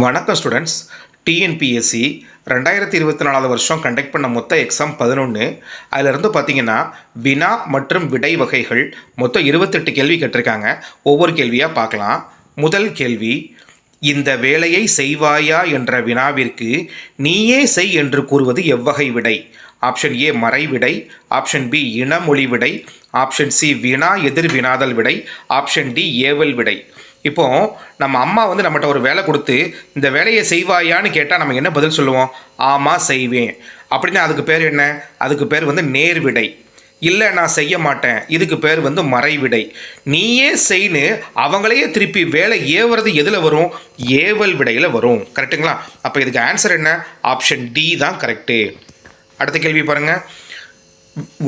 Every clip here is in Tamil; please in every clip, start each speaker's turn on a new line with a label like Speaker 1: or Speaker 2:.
Speaker 1: வணக்கம் ஸ்டூடெண்ட்ஸ் டிஎன்பிஎஸ்சி ரெண்டாயிரத்தி இருபத்தி நாலாவது வருஷம் கண்டக்ட் பண்ண மொத்த எக்ஸாம் பதினொன்று அதிலிருந்து பார்த்தீங்கன்னா வினா மற்றும் விடை வகைகள் மொத்தம் இருபத்தெட்டு கேள்வி கேட்டிருக்காங்க. ஒவ்வொரு கேள்வியாக பார்க்கலாம். முதல் கேள்வி இந்த வேலையை செய்வாயா? என்ற வினாவிற்கு நீயே செய் என்று கூறுவது எவ்வகை விடை? ஆப்ஷன் ஏ மறை விடை. ஆப்ஷன் பி இனமொழி விடை. ஆப்ஷன் சி வினா எதிர் வினாதல் விடை. ஆப்ஷன் டி ஏவல் விடை. இப்போ நம்ம அம்மா வந்து நம்மகிட்ட ஒரு வேலை கொடுத்து இந்த வேலையை செய்வாயான்னு கேட்டால் நம்ம என்ன பதில் சொல்லுவோம்? ஆமாம் செய்வேன். அப்படின்னா அதுக்கு பேர் என்ன? அதுக்கு பேர் வந்து நேர் விடை இல்லை நான் செய்ய மாட்டேன். இதுக்கு பேர் வந்து மறைவிடை. நீயே செய்னு அவங்களையே திருப்பி வேலை ஏவுறது எதில் வரும்? ஏவல் விடையில் வரும். கரெக்ட்டுங்களா? அப்போ இதுக்கு ஆன்சர் என்ன? ஆப்ஷன் டி தான் கரெக்டு அடுத்த கேள்வி பாருங்கள்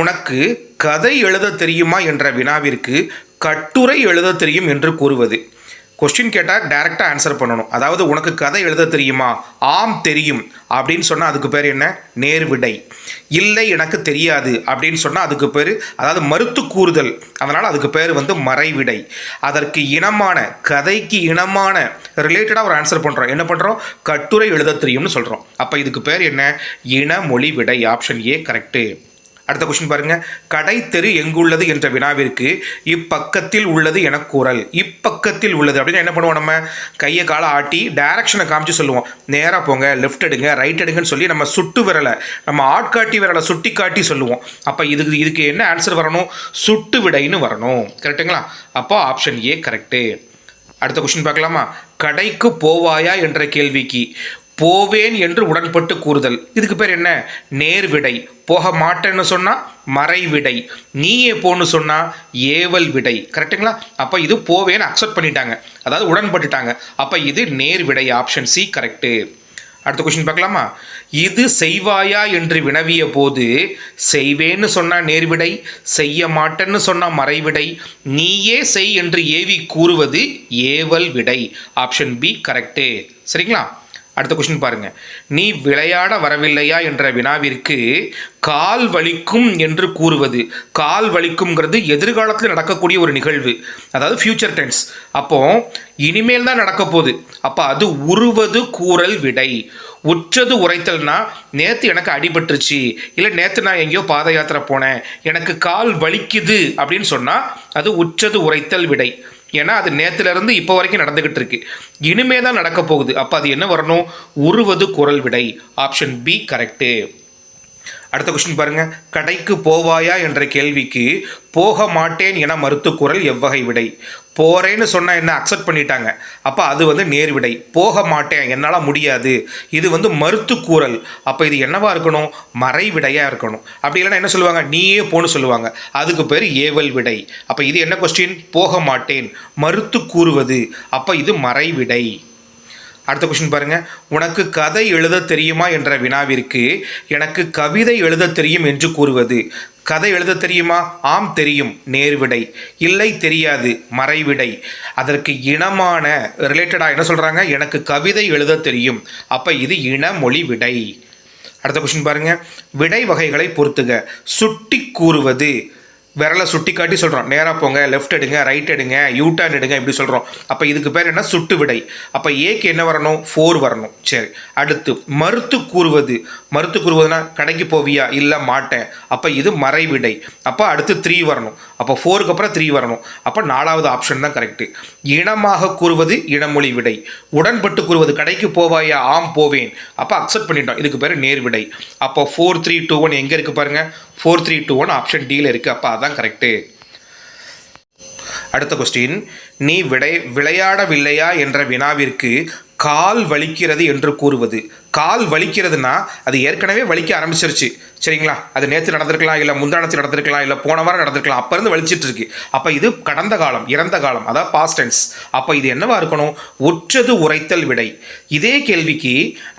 Speaker 1: உனக்கு கதை எழுத தெரியுமா என்ற வினாவிற்கு கட்டுரை எழுத தெரியும் என்று கூறுவது. கொஸ்டின் கேட்டால் டைரெக்டாக ஆன்சர் பண்ணணும். அதாவது உனக்கு கதை எழுத தெரியுமா? ஆம் தெரியும். அப்படின்னு சொன்னால் அதுக்கு பேர் என்ன? நேர்விடை. இல்லை எனக்கு தெரியாது. அப்படின்னு சொன்னால் அதுக்கு பேர் அதாவது மறுத்து கூறுதல். அதனால் அதுக்கு பேர் வந்து மறைவிடை. அதற்கு இனமான கதைக்கு இனமான ரிலேட்டடாக ஒரு ஆன்சர் பண்ணுறோம் என்ன பண்ணுறோம் கட்டுரை எழுத தெரியும்னு சொல்கிறோம் அப்போ இதுக்கு பேர் என்ன? இன மொழி விடை ஆப்ஷன் ஏ கரெக்டு அடுத்த கொஸ்டின் பாருங்க. கடை தெரு எங்குள்ளது என்ற வினாவிற்கு இப்பக்கத்தில் உள்ளது என கூறல். இப்பக்கத்தில் உள்ளது. அப்படின்னு என்ன பண்ணுவோம் நம்ம? கையை காலை ஆட்டி டைரக்ஷனை காமிச்சு சொல்லுவோம். நேராக போங்க லெஃப்ட் எடுங்க ரைட் எடுங்கன்னு சொல்லி நம்ம சுட்டு விரலை நம்ம ஆட்காட்டி விரலை சுட்டி காட்டி சொல்லுவோம். அப்போ இதுக்கு இதுக்கு என்ன ஆன்சர் வரணும்? சுட்டு விடைன்னு வரணும். கரெக்டுங்களா அப்போ ஆப்ஷன் ஏ கரெக்டு அடுத்த கொஸ்டின் பார்க்கலாமா? கடைக்கு போவாயா என்ற கேள்விக்கு. போவேன் என்று உடன்பட்டு கூறுதல். இதுக்கு பேர் என்ன? நேர்விடை. போக மாட்டேன்னு சொன்னால் மறைவிடை. நீயே போன்னு சொன்னால் ஏவல் விடை. கரெக்டுங்களா அப்போ இது போவேன்னு அக்செப்ட் பண்ணிட்டாங்க. அதாவது உடன்பட்டுட்டாங்க. அப்போ இது நேர்விடை ஆப்ஷன் சி கரெக்டு அடுத்த கொஷின் பார்க்கலாமா? இது செய்வாயா என்று வினவிய போது செய்வேன்னு சொன்னால் நேர்விடை செய்ய மாட்டேன்னு சொன்னால் மறைவிடை நீயே செய் என்று ஏவி கூறுவது ஏவல் விடை. ஆப்ஷன் பி கரெக்டு சரிங்களா? அடுத்த கொஸ்டின் பாருங்க. நீ விளையாட வரவில்லையா என்ற வினாவிற்கு கால் வலிக்கும் என்று கூறுவது. கால் வலிக்கும்ங்கிறது எதிர்காலத்தில் நடக்கக்கூடிய ஒரு நிகழ்வு. அதாவது ஃபியூச்சர் டென்ஸ் அப்போ இனிமேல் தான் நடக்க போகுது. அப்போ அது உருவது கூறல் விடை. உற்றது உரைத்தல்னா நேற்று எனக்கு அடிபட்டுருச்சு. இல்லை நேற்று நான் எங்கேயோ பாத யாத்திரை போனேன். எனக்கு கால் வலிக்குது அப்படின்னு சொன்னால் அது உற்றது உரைத்தல் விடை. ஏன்னா அது நேற்றுலேருந்து இப்போ வரைக்கும் நடந்துக்கிட்டு இருக்கு. இனிமே தான் நடக்க போகுது. அப்போ அது என்ன வரணும்? உருவது குரல் விடை. ஆப்ஷன் பி கரெக்டு அடுத்த கொஸ்டின் பாருங்க. கடைக்கு போவாயா என்ற கேள்விக்கு போக மாட்டேன் என மறுத்து குரல் எவ்வகை விடை. போறேன்னு சொன்னால் என்ன? அக்செப்ட் பண்ணிட்டாங்க. அப்போ அது வந்து நேர் விடை. போக மாட்டேன் என்னால் முடியாது. இது வந்து மறுத்து கூறல் அப்போ இது என்னவாக இருக்கணும்? மறை விடையாக இருக்கணும். அப்படி இல்லைன்னா என்ன சொல்லுவாங்க? நீயே போன்னு சொல்லுவாங்க. அதுக்கு பேர் ஏவல் விடை. அப்போ இது என்ன கொஸ்டின் போக மாட்டேன் மறுத்து கூறுவது அப்போ இது மறை விடை அடுத்த கொஷின் பாருங்கள் உனக்கு கதை எழுத தெரியுமா என்ற வினாவிற்கு எனக்கு கவிதை எழுத தெரியும் என்று கூறுவது. கதை எழுத தெரியுமா? ஆம் தெரியும். நேர்விடை. இல்லை தெரியாது. மறைவிடை. அதற்கு இனமான ரிலேட்டடாக என்ன சொல்கிறாங்க எனக்கு கவிதை எழுத தெரியும். அப்போ இது இனமொழி விடை. அடுத்த கொஷின் பாருங்க. விடை வகைகளை பொறுத்துக. சுட்டி கூறுவது. விரலை சுட்டி காட்டி சொல்கிறோம் நேராக போங்க லெஃப்ட் எடுங்க ரைட் எடுங்க யூட்டர்ன் எடுங்க இப்படி சொல்கிறோம் அப்போ இதுக்கு பேர் என்ன? சுட்டு விடை. அப்போ ஏக்கு என்ன வரணும்? ஃபோர் வரணும். சரி. அடுத்து மறுத்து கூறுவது. மறுத்து கூறுவதுனா கடைக்கு போவியா? இல்லை மாட்டேன். அப்போ இது மறைவிடை. அப்போ அடுத்து த்ரீ வரணும். அப்போ ஃபோருக்கு அப்புறம் த்ரீ வரணும். அப்போ நாலாவது ஆப்ஷன் தான் கரெக்டு இனமாக கூறுவது இனமொழி விடை. உடன்பட்டு கூறுவது கடைக்கு போவாயா? ஆம் போவேன். அப்போ அக்செப்ட் பண்ணிட்டோம். இதுக்கு பேர் நேர் விடை அப்போ ஃபோர் த்ரீ டூ ஒன் எங்கே இருக்குது பாருங்கள் four three two one option டியில் இருக்குது அப்போ அதான் கரெக்டு அடுத்த கொஸ்டின் நீ விடை விளையாடவில்லையா என்ற வினாவிற்கு கால் வலிக்கிறது என்று கூறுவது. கால் வலிக்கிறதுனா அது ஏற்கனவே வலிக்க ஆரம்பிச்சிருச்சு. சரிங்களா? அது நேற்று நடந்திருக்கலாம் இல்லை முந்தானத்து நடந்திருக்கலாம் இல்லை போன வாரம் நடந்திருக்கலாம். அப்போ இருந்து வலிச்சிட்டு இருக்கு. அப்போ இது கடந்த காலம் இறந்த காலம் அதாவது பாஸ்ட் டென்ஸ் அப்போ இது என்னவா இருக்கணும்? ஒற்றது உரைத்தல் விடை. இதே கேள்விக்கு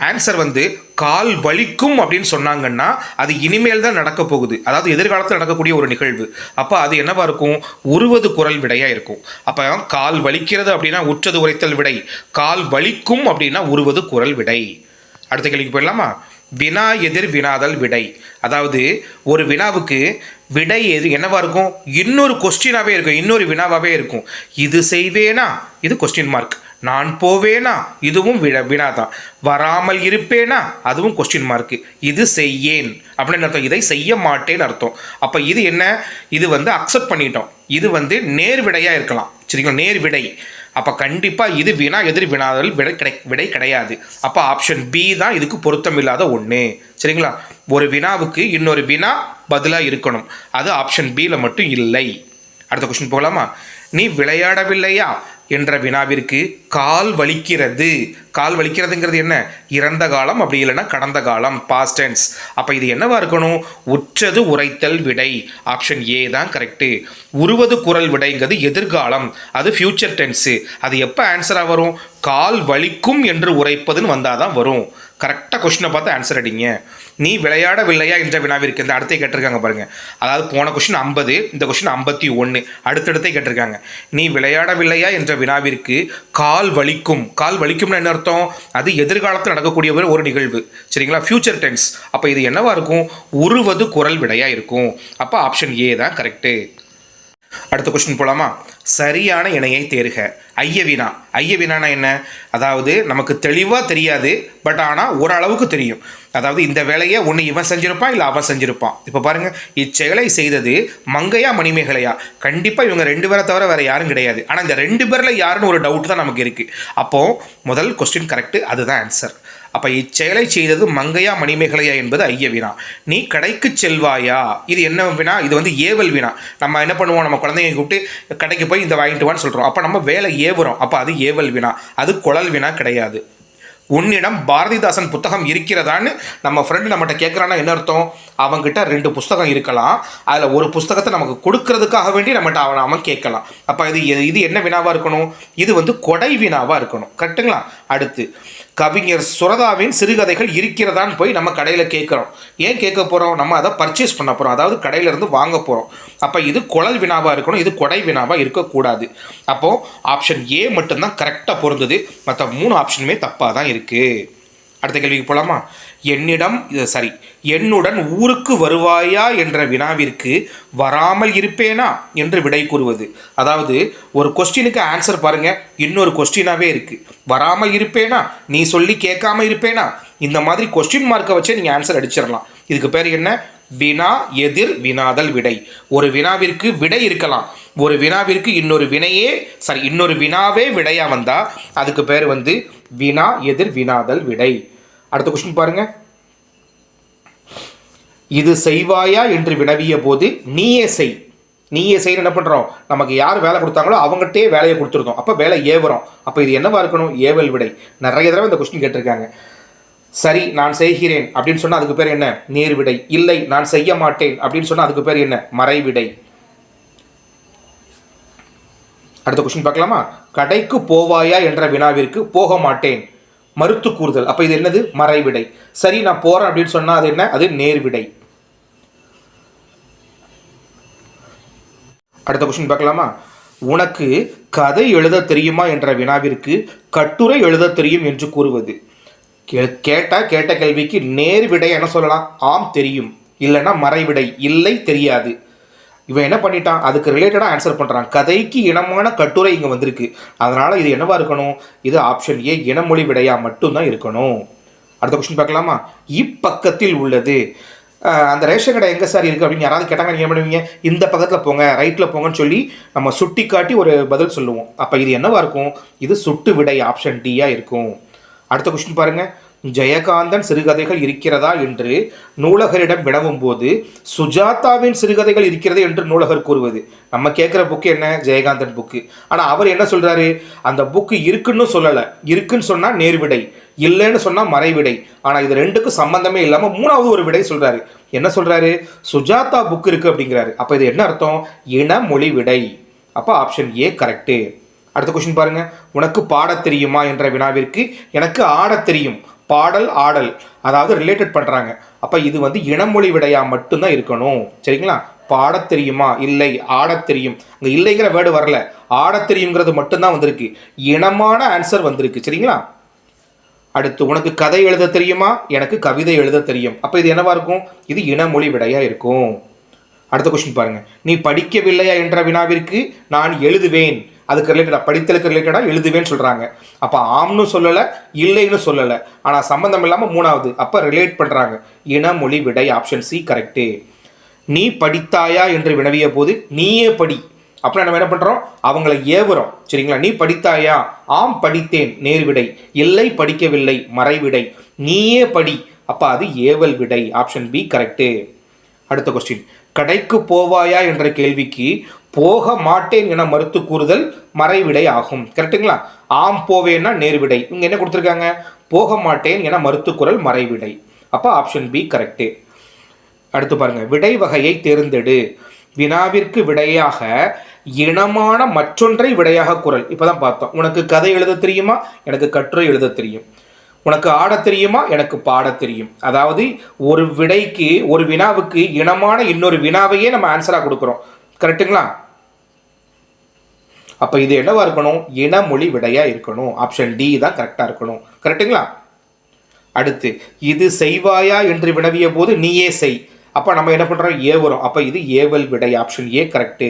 Speaker 1: ஆன்சர் வந்து கால் வலிக்கும் அப்படின்னு சொன்னாங்கன்னா அது இனிமேல் தான் நடக்க போகுது. அதாவது எதிர்காலத்தில் நடக்கக்கூடிய ஒரு நிகழ்வு. அப்போ அது என்னவா இருக்கும்? உருவது குரல் விடையாக இருக்கும். அப்போ கால் வலிக்கிறது அப்படின்னா உற்றது உரைத்தல் விடை. கால் வலிக்கும் அப்படின்னா உருவது குரல் விடை. அடுத்த கேள்விக்கு போயிடலாமா? வினா எதிர் வினாதல் விடை. அதாவது ஒரு வினாவுக்கு விடை எது என்னவா இருக்கும்? இன்னொரு கொஸ்டினாகவே இருக்கும். இன்னொரு வினாவாகவே இருக்கும். இது செய்வேனா? இது கொஸ்டின் மார்க் நான் போவேனா? இதுவும் விட வினா தான் வராமல் இருப்பேனா? அதுவும் கொஸ்டின் மார்க்கு இது செய்யேன். அப்படின்னு அர்த்தம்? இதை செய்ய மாட்டேன்னு அர்த்தம். அப்போ இது என்ன? இது வந்து அக்செப்ட் பண்ணிட்டோம். இது வந்து நேர் விடையாக இருக்கலாம். சரிங்களா? நேர் விடை. அப்போ கண்டிப்பாக இது வினா எதிர் வினாதல் விடை கிடை விடை கிடையாது. அப்போ ஆப்ஷன் பி தான் இதுக்கு பொருத்தமில்லாத ஒன்று சரிங்களா? ஒரு வினாவுக்கு இன்னொரு வினா பதிலாக இருக்கணும். அது ஆப்ஷன் பியில் மட்டும் இல்லை. அடுத்த கொஸ்டின் போகலாமா நீ விளையாடவில்லையா? என்ற வினாவிற்கு கால் வலிக்கிறது. கால் வலிக்கிறதுங்கிறது என்ன? இறந்த காலம் அப்படி இல்லைன்னா கடந்த காலம் பாஸ்ட் டென்ஸ் அப்போ இது என்னவா இருக்கணும்? உற்றது உரைத்தல் விடை. ஆப்ஷன் ஏ தான் கரெக்டு உருவது குரல் விடைங்கிறது எதிர்காலம். அது ஃபியூச்சர் டென்ஸு அது எப்போ ஆன்சராக வரும்? கால் வலிக்கும் என்று உரைப்பதுன்னு வந்தால் தான் வரும் கரெக்டாக கொஷினை பார்த்து ஆன்சர் அடிங்க. நீ விளையாடவில்லையா என்ற வினாவிற்கு இந்த அடுத்தை கேட்டிருக்காங்க பாருங்க. அதாவது போன கொஷின் ஐம்பது இந்த கொஷின் ஐம்பத்தி ஒன்று அடுத்தடுத்தே கேட்டிருக்காங்க. நீ விளையாடவில்லையா என்ற வினாவிற்கு கால் வலிக்கும். கால் வலிக்கும்னு என்ன அர்த்தம்? அது எதிர்காலத்தில் நடக்கக்கூடிய ஒரு ஒரு நிகழ்வு. சரிங்களா? ஃபியூச்சர் டென்ஸ் அப்போ இது என்னவா இருக்கும்? உருவது குரல் விடையாக இருக்கும். அப்போ ஆப்ஷன் ஏ தான் கரெக்டு அடுத்த கொஸ்டின் போகலாமா சரியான இணையை தேர்க. ஐயவினா. ஐயவினானா என்ன? அதாவது நமக்கு தெளிவாக தெரியாது பட் ஆனால் ஓரளவுக்கு தெரியும். அதாவது இந்த வேலையை ஒன்று இவன் செஞ்சிருப்பான் இல்லை அவன் செஞ்சிருப்பான். இப்போ பாருங்கள் இச்செயலை செய்தது மங்கையா மணிமேகலையா? கண்டிப்பாக இவங்க ரெண்டு பேரை தவிர வேறு யாரும் கிடையாது. ஆனால் இந்த ரெண்டு பேரில் யாருன்னு ஒரு டவுட் தான் நமக்கு இருக்குது அப்போது முதல் கொஸ்டின் கரெக்டு அதுதான் ஆன்சர் அப்போ இச்செயலை செய்தது மங்கையா மணிமேகலையா என்பது ஐய வினா நீ கடைக்கு செல்வாயா? இது என்ன வினா இது வந்து ஏவல் வினா நம்ம என்ன பண்ணுவோம்? நம்ம குழந்தைங்க கூப்பிட்டு கடைக்கு போய் இந்த வாங்கிட்டு வான்னு சொல்கிறோம் அப்போ நம்ம வேலை ஏவுறோம். அப்போ அது ஏவல் வினா அது குழல் வினா கிடையாது. உன்னிடம் பாரதிதாசன் புத்தகம் இருக்கிறதான்னு நம்ம ஃப்ரெண்டு நம்மகிட்ட கேட்குறான்னா என்ன அர்த்தம்? அவங்ககிட்ட ரெண்டு புஸ்தகம் இருக்கலாம். அதில் ஒரு புஸ்தகத்தை நமக்கு கொடுக்கறதுக்காக வேண்டி நம்மகிட்ட அவன் அவன் கேட்கலாம். அப்போ இது இது என்ன வினாவாக இருக்கணும்? இது வந்து கொடை வினாவாக இருக்கணும். கரெக்டுங்களா அடுத்து கவிஞர் சுரதாவின் சிறுகதைகள் இருக்கிறதான்னு போய் நம்ம கடையில் கேட்குறோம் ஏன் கேட்க போகிறோம் நம்ம அதை பர்ச்சேஸ் பண்ண போகிறோம் அதாவது கடையிலேருந்து வாங்க போகிறோம் அப்போ இது குழல் வினாவாக இருக்கணும். இது கொடை வினாவாக இருக்கக்கூடாது. அப்போது ஆப்ஷன் ஏ மட்டும்தான் கரெக்டாக பொருந்தது. மற்ற மூணு ஆப்ஷனுமே தப்பாக தான் இருக்குது அடுத்த கேள்விக்கு போகலாமா என்னிடம் இது சரி என்னுடன் ஊருக்கு வருவாயா என்ற வினாவிற்கு வராமல் இருப்பேனா என்று விடை கூறுவது. அதாவது ஒரு கொஸ்டினுக்கு ஆன்சர் பாருங்க இன்னொரு கொஸ்டினாகவே இருக்கு. வராமல் இருப்பேனா? நீ சொல்லி கேட்காம இருப்பேனா? இந்த மாதிரி கொஸ்டின் மார்க்கை வச்சே நீங்கள் ஆன்சர் அடிச்சிடலாம். இதுக்கு பேர் என்ன? வினா எதிர் வினாதல் விடை. ஒரு வினாவிற்கு விடை இருக்கலாம். ஒரு வினாவிற்கு இன்னொரு வினையே சாரி இன்னொரு வினாவே விடையாக வந்தால் அதுக்கு பேர் வந்து வினா எதிர் வினாதல் விடை. அடுத்த கொஸ்டின் பாருங்க. இது செய்வாயா என்று வினவிய போது நீயே செய். நீயே செய்யணும் என்ன பண்ணுறோம் நமக்கு யார் வேலை கொடுத்தாங்களோ அவங்ககிட்டே வேலையை கொடுத்துருந்தோம். அப்போ வேலை ஏவுறோம். அப்போ இது என்னவா இருக்கணும்? ஏவல் விடை. நிறைய தடவை இந்த கொஸ்டின் கேட்டிருக்காங்க. சரி நான் செய்கிறேன் அப்படின்னு சொன்னால் அதுக்கு பேர் என்ன? நேர் விடை இல்லை நான் செய்ய மாட்டேன் அப்படின்னு சொன்னால் அதுக்கு பேர் என்ன? மறைவிடை. அடுத்த கொஸ்டின் பார்க்கலாமா? கடைக்கு போவாயா என்ற வினாவிற்கு போக மாட்டேன். மறுத்து கூறுதல். அப்போ இது என்னது? மறைவிடை. சரி நான் போகிறேன் அப்படின்னு சொன்னால் அது என்ன? அது நேர்விடை. அடுத்த கொஸ்டின் பார்க்கலாமா? உனக்கு கதை எழுத தெரியுமா என்ற வினாவிற்கு கட்டுரை எழுத தெரியும் என்று கூறுவது. கே கேட்ட கேட்ட கேள்விக்கு நேர்விடை என்ன சொல்லலாம். ஆம் தெரியும். இல்லைன்னா மறைவிடை. இல்லை தெரியாது. இவன் என்ன பண்ணிட்டான்? அதுக்கு ரிலேட்டடாக ஆன்சர் பண்ணுறான் கதைக்கு இனமான கட்டுரை இங்கே வந்திருக்கு. அதனால் இது என்னவா இருக்கணும்? இது ஆப்ஷன் ஏ இனமொழி விடையாக மட்டும்தான் இருக்கணும். அடுத்த கொஸ்டின் பார்க்கலாமா? இப்பக்கத்தில் உள்ளது. அந்த ரேஷன் கடை எங்கே சார் இருக்குது அப்படின்னு யாராவது கேட்டாங்க நீங்கள் என்ன பண்ணுவீங்க? இந்த பக்கத்தில் போங்க ரைட்டில் போங்கன்னு சொல்லி நம்ம சுட்டி காட்டி ஒரு பதில் சொல்லுவோம். அப்போ இது என்னவாக இருக்கும்? இது சுட்டு விடை ஆப்ஷன் டியாக இருக்கும். அடுத்த கொஸ்டின் பாருங்கள் ஜெயகாந்தன் சிறுகதைகள் இருக்கிறதா என்று நூலகரிடம் வினவும் போது சுஜாதாவின் சிறுகதைகள் இருக்கிறது என்று நூலகர் கூறுவது. நம்ம கேட்குற புக்கு என்ன? ஜெயகாந்தன் புக்கு ஆனால் அவர் என்ன சொல்கிறாரு அந்த புக்கு இருக்குன்னு சொல்லலை. இருக்குன்னு சொன்னால் நேர்விடை. இல்லைன்னு சொன்னால் மறைவிடை. ஆனால் இது ரெண்டுக்கும் சம்பந்தமே இல்லாமல் மூணாவது ஒரு விடை சொல்கிறாரு என்ன சொல்கிறாரு சுஜாதா புக்கு இருக்குது அப்படிங்கிறாரு. அப்போ இது என்ன அர்த்தம்? இன மொழி விடை அப்போ ஆப்ஷன் ஏ கரெக்டு அடுத்த கொஷின் பாருங்க. உனக்கு பாடத் தெரியுமா என்ற வினாவிற்கு எனக்கு ஆடத் தெரியும். பாடல் ஆடல் அதாவது ரிலேட்டட் பண்ணுறாங்க அப்போ இது வந்து இனமொழி விடையாக மட்டும்தான் இருக்கணும். சரிங்களா? பாடத் தெரியுமா? இல்லை. ஆடத் தெரியும். அங்கே இல்லைங்கிற வேர்டு வரல. ஆடத் தெரியுங்கிறது மட்டும்தான் வந்திருக்கு. இனமான ஆன்சர் வந்திருக்கு. சரிங்களா? அடுத்து உனக்கு கதை எழுத தெரியுமா? எனக்கு கவிதை எழுத தெரியும். அப்போ இது என்னவா இருக்கும்? இது இனமொழி விடையாக இருக்கும். அடுத்த கொஸ்டின் பாருங்கள் நீ படிக்கவில்லையா என்ற வினாவிற்கு நான் எழுதுவேன். அதுக்கு ரிலேட்டடாக படித்தலுக்கு ரிலேட்டடாக எழுதுவேன்னு சொல்கிறாங்க அப்போ ஆம்னு சொல்லலை இல்லைன்னு சொல்லலை. ஆனால் சம்மந்தம் இல்லாமல் மூணாவது அப்போ ரிலேட் பண்ணுறாங்க இன மொழி விடை ஆப்ஷன் சி கரெக்டு நீ படித்தாயா என்று வினவிய போது நீயே படி. அப்புறம் நம்ம என்ன பண்ணுறோம் அவங்களை ஏவுறோம். சரிங்களா? நீ படித்தாயா? ஆம் படித்தேன். நேர்விடை இல்லை படிக்கவில்லை. மறைவிடை நீயே படி. அப்போ அது ஏவல் விடை. ஆப்ஷன் பி கரெக்டு அடுத்த கொஸ்டின் கடைக்கு போவாயா என்ற கேள்விக்கு போக மாட்டேன் என மறுத்து கூறுதல் மறைவிடை ஆகும். கரெக்ட்டுங்களா? ஆம் போவேன்னா நேர்விடை. இங்க என்ன கொடுத்துருக்காங்க? போக மாட்டேன் என மறுத்து குரல் மறைவிடை. அப்போ ஆப்ஷன் பி கரெக்டு அடுத்து பாருங்க. விடை வகையை தேர்ந்தெடு. வினாவிற்கு விடையாக இனமான மற்றொன்றை விடையாக குரல் இப்போதான் பார்த்தோம். உனக்கு கதை எழுத தெரியுமா? எனக்கு கட்டுரை எழுத தெரியும். உனக்கு ஆடத் தெரியுமா? எனக்கு பாடத் தெரியும். அதாவது ஒரு விடைக்கு ஒரு வினாவுக்கு இனமான இன்னொரு வினாவையே நம்ம ஆன்சராக கொடுக்குறோம். கரெக்ட்டுங்களா? அப்போ இது என்னவா இருக்கணும்? இனமொழி விடையா இருக்கணும். ஆப்ஷன் டி தான் கரெக்டாக இருக்கணும். கரெக்ட்டுங்களா அடுத்து இது செய்வாயா என்று வினவிய போது நீயே செய். அப்போ நம்ம என்ன பண்ணுறோம் ஏ வரும் அப்போ இது ஏவல் விடை. Option A correct